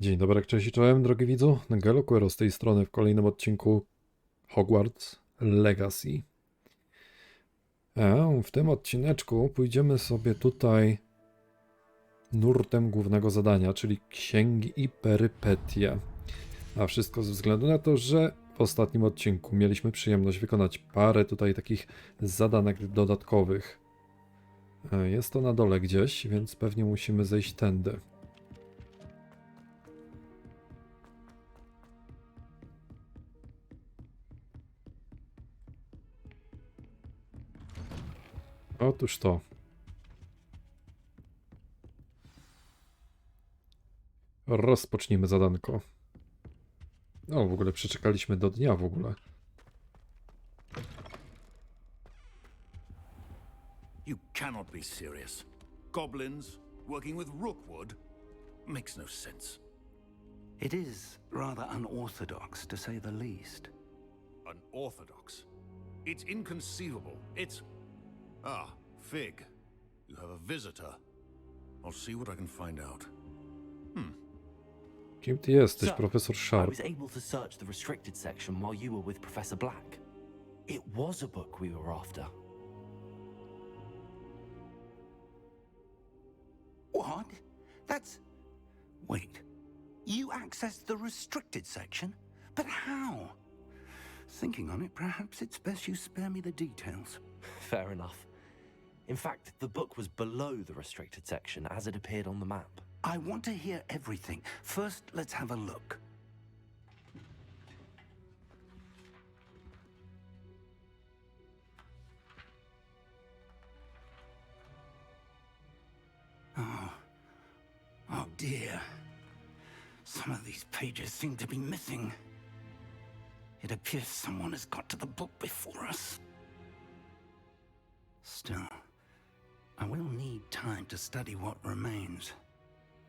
Dzień dobry, cześć i czołem, drogi widzu. Galoquero z tej strony w kolejnym odcinku Hogwarts Legacy. E, w tym odcineczku pójdziemy sobie tutaj nurtem głównego zadania, czyli księgi i perypetie. A wszystko ze względu na to, że w ostatnim odcinku mieliśmy przyjemność wykonać parę tutaj takich zadanek dodatkowych. E, Jest to na dole gdzieś, więc pewnie musimy zejść tędy. Otóż to. Rozpocznijmy zadanko. No, w ogóle przeczekaliśmy do dnia w ogóle. You cannot be serious. Goblins working with Rookwood makes no sense. It is rather unorthodox, to say the least. Unorthodox. It's inconceivable. It's. Ah, Fig. You have a visitor. I'll see what I can find out. Kim ty jesteś, Sir, profesor I was able to search the restricted section while you were with Professor Black. It was a book we were after. What? That's. Wait. You accessed the restricted section? But how? Thinking on it, perhaps it's best you spare me the details. Fair enough. In fact, the book was below the restricted section as it appeared on the map. I want to hear everything. First, let's have a look. Oh. Oh dear. Some of these pages seem to be missing. It appears someone has got to the book before us. Still, I will need time to study what remains.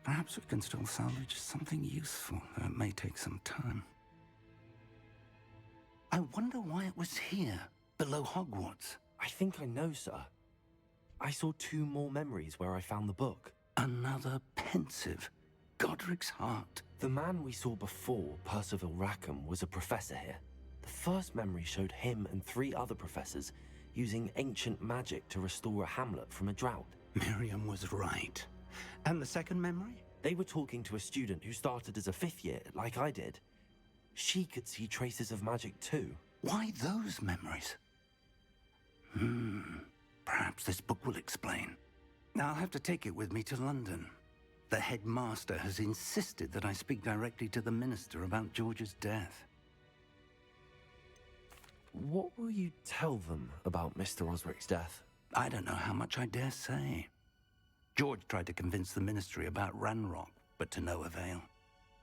Perhaps we can still salvage something useful, though it may take some time. I wonder why it was here, below Hogwarts. I think I know, sir. I saw two more memories where I found the book. Another pensive. Godric's heart. The man we saw before, Percival Rackham, was a professor here. The first memory showed him and three other professors using ancient magic to restore a hamlet from a drought. Miriam was right. And the second memory? They were talking to a student who started as a fifth year, like I did. She could see traces of magic too. Why those memories? Hmm. Perhaps this book will explain. Now I'll have to take it with me to London. The headmaster has insisted that I speak directly to the minister about George's death. What will you tell them about Mr. Osric's death? I don't know how much I dare say. George tried to convince the ministry about Ranrock, but to no avail.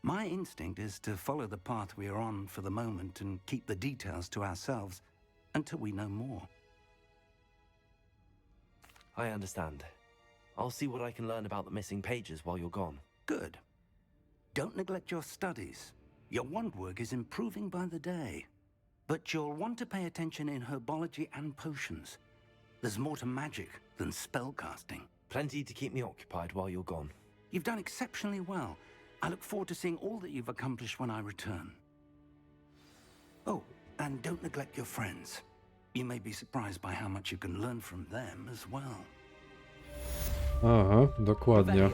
My instinct is to follow the path we are on for the moment and keep the details to ourselves until we know more. I understand. I'll see what I can learn about the missing pages while you're gone. Good. Don't neglect your studies. Your wand work is improving by the day. But you'll want to pay attention in herbology and potions. There's more to magic than spellcasting. Plenty to keep me occupied while you're gone. You've done exceptionally well. I look forward to seeing all that you've accomplished when I return. Oh, and don't neglect your friends. You may be surprised by how much you can learn from them as well. Aha, dokładnie.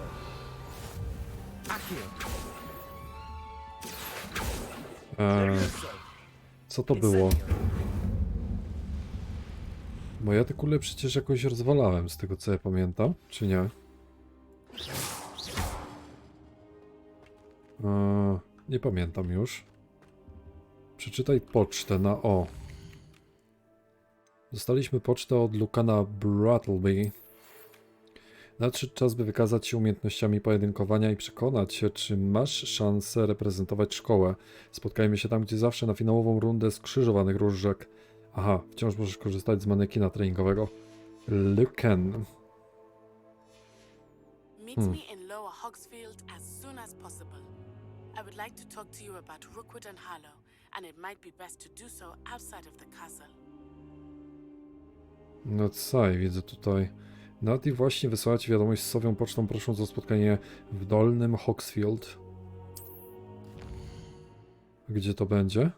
Eee, co to było? Bo ja te kule przecież jakoś rozwalałem, z tego co ja pamiętam, czy nie? Eee, nie pamiętam już. Przeczytaj pocztę na O. Dostaliśmy pocztę od Lukana Brattleby. Nadszedł czas, by wykazać się umiejętnościami pojedynkowania i przekonać się, czy masz szansę reprezentować szkołę. Spotkajmy się tam, gdzie zawsze na finałową rundę skrzyżowanych różdżek. Aha, wciąż możesz korzystać z manekina treningowego. Luken. Meet Hmm. me in Lower Hogsfield as soon as possible. I would like to talk to you about Rookwood and Harlow, and it might be best to do so outside of the castle. No co, widzę tutaj. Nati właśnie wysłała ci wiadomość z Sowią pocztą prosząc o spotkanie w Dolnym Hogsfield. Gdzie to będzie?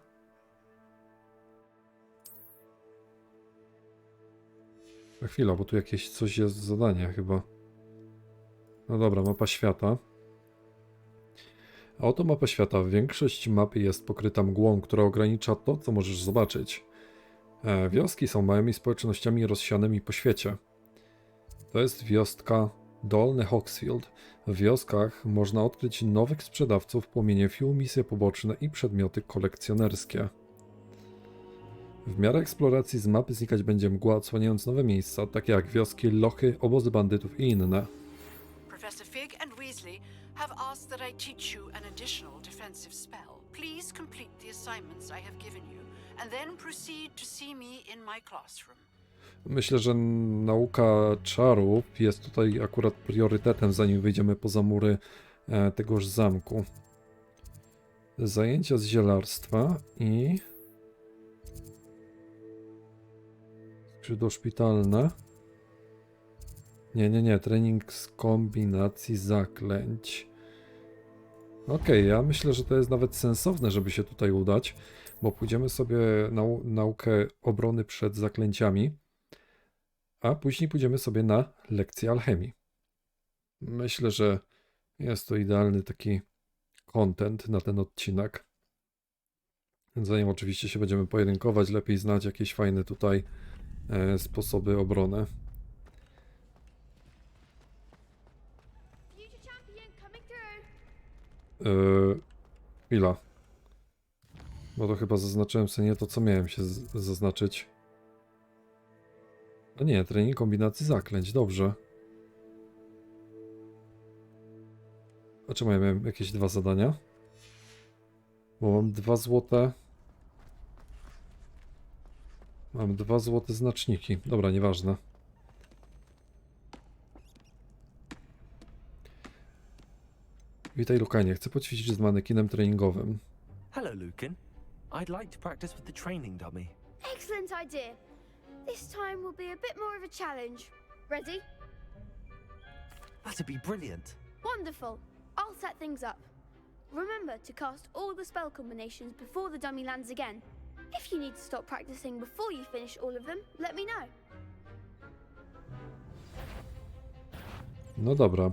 Na chwilę, bo tu jakieś coś jest zadanie chyba. No dobra, mapa świata. A oto mapa świata. Większość mapy jest pokryta mgłą, która ogranicza to, co możesz zobaczyć. E, wioski są małymi społecznościami rozsianymi po świecie. To jest wioska Dolny Hawksfield. W wioskach można odkryć nowych sprzedawców, płomienie fuel, misje poboczne i przedmioty kolekcjonerskie. W miarę eksploracji z mapy znikać będzie mgła, odsłaniając nowe miejsca, takie jak wioski, lochy, obozy bandytów i inne. Professor Fig and Weasley have asked that I teach you an additional defensive spell. Please complete the assignments I have given you, and then proceed to see me in my classroom. Myślę, że nauka czarów jest tutaj akurat priorytetem, zanim wyjdziemy poza mury e, tegoż zamku. Zajęcia z zielarstwa i skrzydło szpitalne. Nie, nie, nie, trening z kombinacji zaklęć. Okej, ja myślę, że to jest nawet sensowne, żeby się tutaj udać, bo pójdziemy sobie nau naukę obrony przed zaklęciami a później pójdziemy sobie na lekcję alchemii. Myślę, że jest to idealny taki content na ten odcinek. Zanim oczywiście się będziemy pojedynkować, lepiej znać jakieś fajne tutaj e, sposoby obrony. Yy, chwila. Bo to chyba zaznaczyłem sobie nie to, co miałem się zaznaczyć. No nie, trening kombinacji zaklęć, dobrze. A czemu ja miałem jakieś dwa zadania? Bo mam dwa złote. Mam dwa złote znaczniki. Dobra, nieważne. Witaj Lukanie, chcę poćwiczyć z manekinem treningowym. Hello, Lucan. I'd like to practice with the training dummy. Excellent idea. This time will be a bit more of a challenge. Ready? That'd be brilliant. Wonderful. I'll set things up. Remember to cast all the spell combinations before the dummy lands again. If you need to stop practicing before you finish all of them, let me know. No dobra.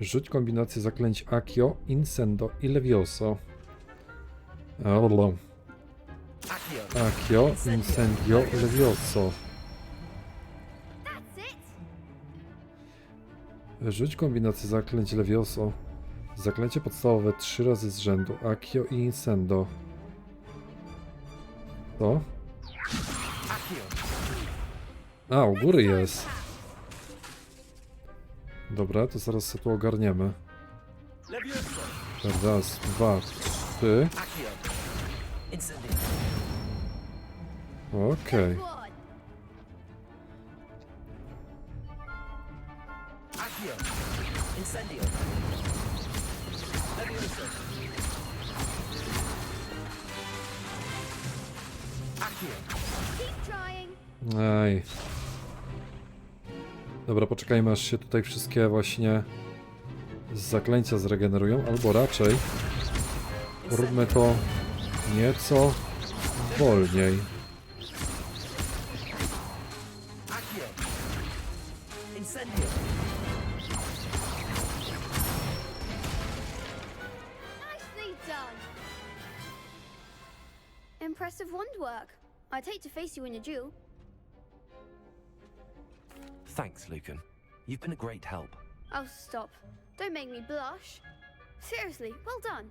Rzuć kombinację zaklęć Akio, Incendo i Levioso. Orlo. Accio. Incendio, Levioso. Rzuć kombinację zaklęć Levioso. Zaklęcie podstawowe trzy razy z rzędu. Akio i Incendo. To? Accio. A, u góry jest. Dobra, to zaraz sobie tu ogarniemy. Raz, dwa, trzy. Trying. Aj. Dobra, poczekajmy aż się tutaj wszystkie właśnie zaklęcia zregenerują, albo raczej róbmy to nieco wolniej. Incendio. Nicely done. Impressive wand work. I'd hate to face you in a duel. Thanks, Lucan. You've been a great help. Oh, stop. Don't make me blush. Seriously, well done.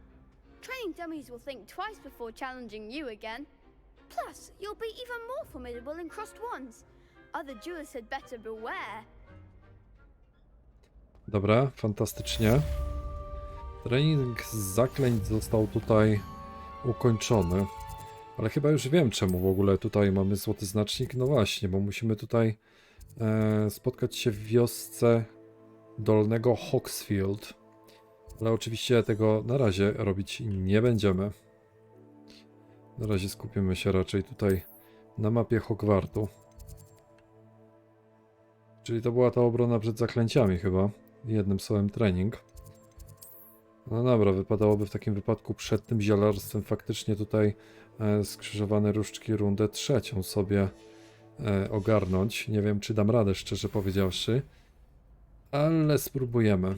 Training dummies will think twice before challenging you again. Plus, you'll be even more formidable in crossed wands. Other duelists had better beware. Dobra, fantastycznie. Trening zaklęć został tutaj ukończony. Ale chyba już wiem, czemu w ogóle tutaj mamy złoty znacznik. No właśnie, bo musimy tutaj e, spotkać się w wiosce Dolnego Hawksfield. Ale oczywiście tego na razie robić nie będziemy. Na razie skupimy się raczej tutaj na mapie Hogwartu. Czyli to była ta obrona przed zaklęciami chyba. Jednym słowem trening. No dobra, wypadałoby w takim wypadku przed tym zielarstwem faktycznie tutaj e, skrzyżowane różdżki rundę trzecią sobie e, ogarnąć. Nie wiem, czy dam radę, szczerze powiedziawszy, ale spróbujemy.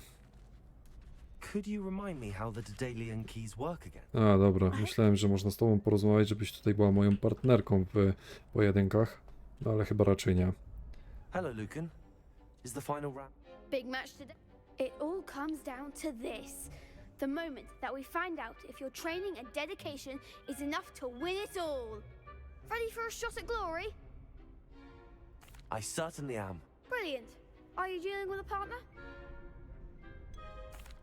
A, dobra, myślałem, że można z tobą porozmawiać, żebyś tutaj była moją partnerką w pojedynkach, no ale chyba raczej nie. Hello, Lucan. Is the final round? Big match today. It all comes down to this. The moment that we find out if your training and dedication is enough to win it all. Ready for a shot at glory? I certainly am. Brilliant. Are you dealing with a partner?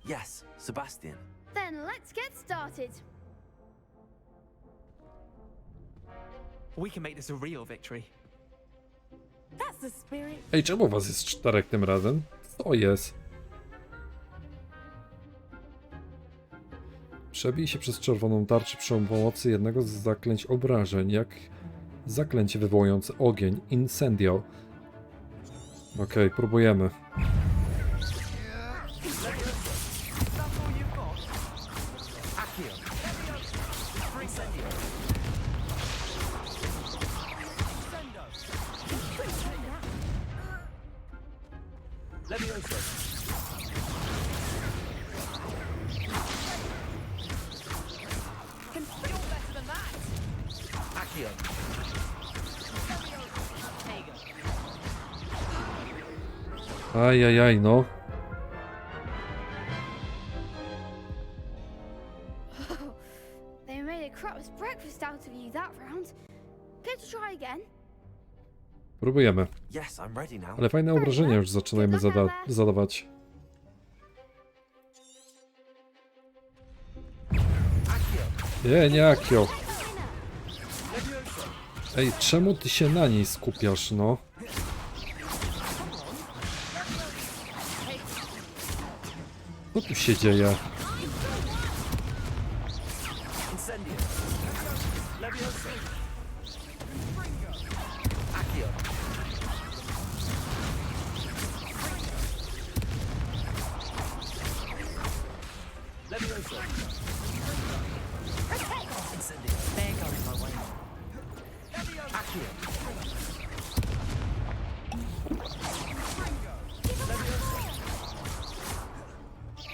Yes, Sebastian. Then let's get started. We can make this a real victory. That's the spirit. Ej, czemu was jest czterech tym razem? Co jest? Przebij się przez czerwoną tarczę przy pomocy jednego z zaklęć obrażeń, jak zaklęcie wywołujące ogień, incendio. Okej, próbujemy. Ajajaj, no. They made a crap's breakfast out of you that round. Care to try again? Próbujemy. Yes, I'm ready now. Ale fajne obrażenia już zaczynamy zada zadawać. Nie, nie Akio. Ej, czemu ty się na niej skupiasz, no? Co tu się dzieje?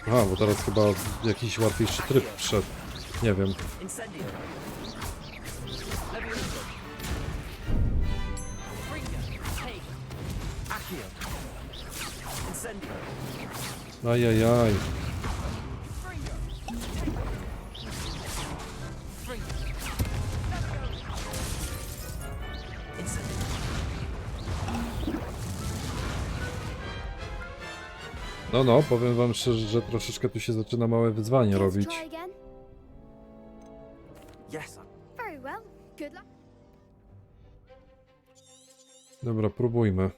A, bo teraz chyba jakiś łatwiejszy tryb wszedł. Nie wiem. Ajajaj. No, no, powiem wam szczerze, że troszeczkę tu się zaczyna małe wyzwanie robić. Dobra, próbujmy.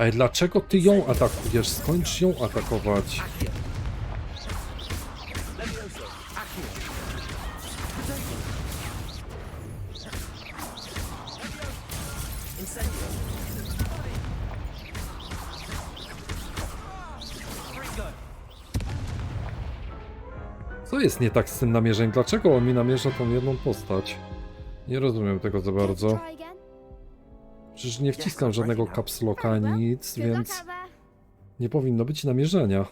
Ej, dlaczego ty ją atakujesz? Skończ ją atakować. Co jest nie tak z tym namierzeniem? Dlaczego on mi namierza tą jedną postać? Nie rozumiem tego za bardzo. Przecież nie wciskam żadnego kapsloka nic, więc nie powinno być namierzenia.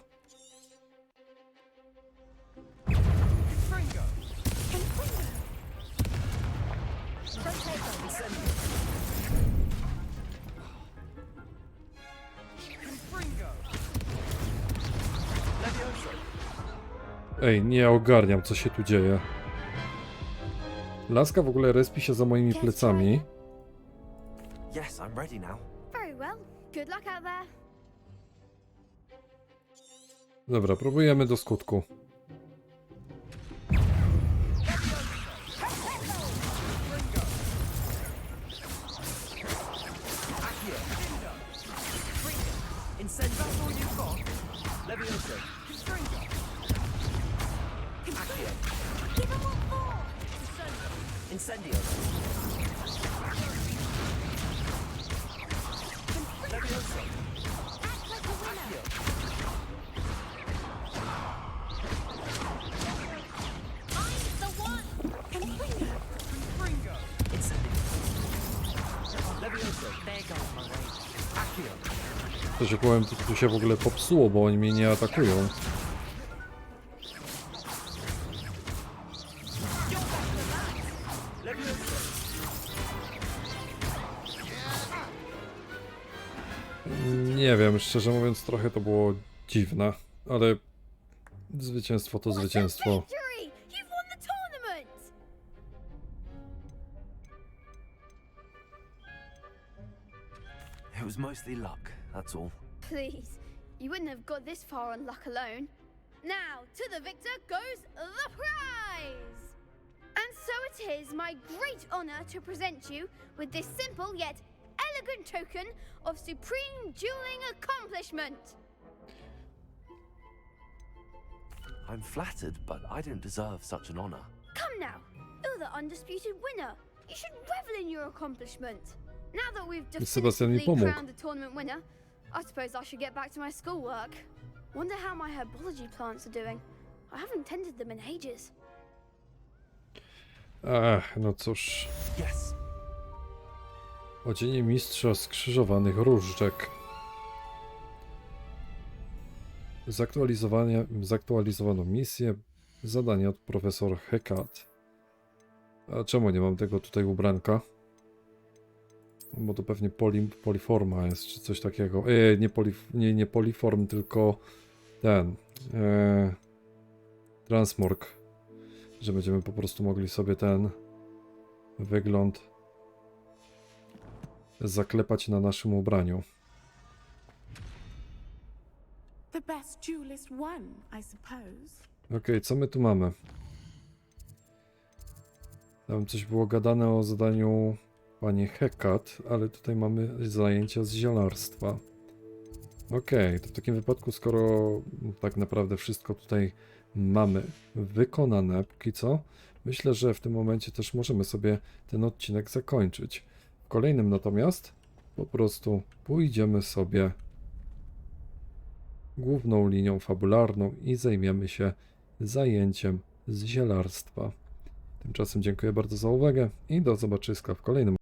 Ej, nie ogarniam, co się tu dzieje. Laska w ogóle respi się za moimi plecami. Yes, I'm ready now. Very well. Good luck out there. Dobra, próbujemy do skutku. Incendio. That's all you've got. Incendio. Levioso. To się powiem, tu się w ogóle popsuło, bo oni mnie nie atakują. Nie wiem, szczerze mówiąc, trochę to było dziwne, ale zwycięstwo to zwycięstwo. It was mostly luck, that's all. Please, you wouldn't have got this far on luck alone. Now, to the victor goes the prize! And so it is my great honor to present you with this simple yet elegant token of supreme dueling accomplishment. I'm flattered, but I don't deserve such an honor. Come now, you're the undisputed winner. You should revel in your accomplishment. Now that we've Sebastian mi definitively pomógł. crowned the tournament winner, I suppose I should get back to my schoolwork. Wonder how my herbology plants are doing. I haven't tended them in ages. Ech, no cóż. Yes, Odzienie mistrza skrzyżowanych różdżek. Zaktualizowanie, zaktualizowano misję. Zadanie od profesor Hekat. A czemu nie mam tego tutaj ubranka? Bo to pewnie poli, poliforma jest, czy coś takiego. E, nie, polif, nie, nie poliform, tylko ten. E, transmorg. Że będziemy po prostu mogli sobie ten wygląd zaklepać na naszym ubraniu. Okej, co my tu mamy? Tam coś było gadane o zadaniu pani Hekat, ale tutaj mamy zajęcia z zielarstwa. Okej, to w takim wypadku, skoro tak naprawdę wszystko tutaj mamy wykonane póki co, myślę, że w tym momencie też możemy sobie ten odcinek zakończyć. Kolejnym natomiast po prostu pójdziemy sobie główną linią fabularną i zajmiemy się zajęciem z zielarstwa. Tymczasem dziękuję bardzo za uwagę i do zobaczyska w kolejnym